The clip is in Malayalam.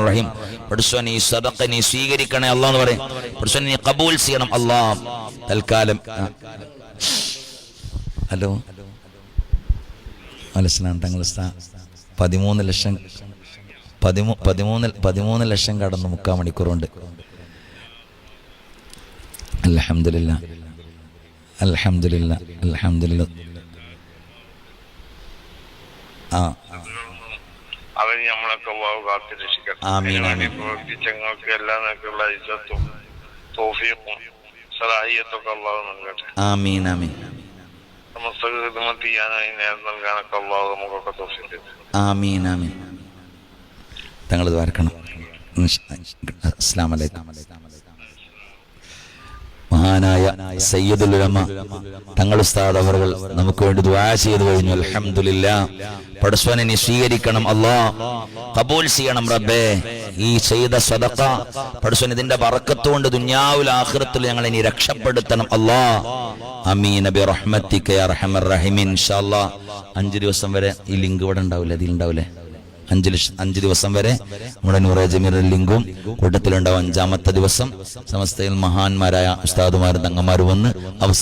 റഹീം. പഠിച്ചോൻ ഈ സദക്ക നീ സ്വീകരിക്കണേ അല്ലാ എന്ന് പറയും. പഠിച്ചോൻ നീ കബൂൽ ചെയ്യണം അല്ലാ തൽക്കാലം. ഹലോ? അലസ്ലാം തങ്ങൾ പതിമൂന്ന് ലക്ഷം പതിമൂ പതിമൂന്ന് പതിമൂന്ന് ലക്ഷം കടന്ന് മുക്കാൽ മണിക്കൂറുണ്ട്. അലഹമില്ല അലഹമില്ല അലഹമില്ല ആ. അവർ നമ്മളൊക്കെ കാത്തു രക്ഷിക്കട്ടെ ആമീൻ, അതിനുവേണ്ടി. പ്രവർത്തിച്ചങ്ങൾക്ക് എല്ലാ നിലക്കുള്ള ഇജ്ജത്തും തോഫിയും സലാഹിയത്തൊക്കെ അള്ളാഹു നൽകട്ടെ. ആമീൻ ആമീൻ. സമസ്ത ഹിദ്മത്ത് ചെയ്യാനായി നേരം നൽകാനൊക്കെ അള്ളാഹു നമുക്കൊക്കെ തോഫിക്ക് ആമീൻ ആമീൻ. തങ്ങൾ ദ്വാരക്കണം. അസ്സാം വലൈക്കും മഹാനായ സയ്യിദുൽ ഉലമ തങ്ങൾ ഉസ്താദ് അവർ നമുക്ക് വേണ്ടി ദുആ ചെയ്തു കഴിഞ്ഞു. അൽഹംദുലില്ലാ. പടസ്വനെ നീ സ്വീകരിക്കണം അല്ലാ. കബൂൽ ചെയ്യണം റബ്ബേ. ഈ ചെയ്ത സദഖ പടസ്വൻ ഇതിന്റെ വറക്കത്തുകൊണ്ട് ദുന്യാവുൽ ആഖിറത്തിൽ ഞങ്ങളെ നീ രക്ഷപ്പെടുത്തണം അല്ലാ. അമീൻ. നബി ഇൻഷാ ദിവസം വരെ ഈ ലിങ്ക് ഇവിടെ ഉണ്ടാവില്ല? അതിൽ ഉണ്ടാവില്ലേ? അഞ്ച് ലക്ഷം അഞ്ച് ദിവസം വരെ നമ്മുടെ നൂറെ ലിംഗും കൂട്ടത്തിലുണ്ടാവും. അഞ്ചാമത്തെ ദിവസം സമസ്തയിൽ മഹാന്മാരായ ഉസ്താദുമാരും തങ്ങന്മാരും വന്ന് അവസാന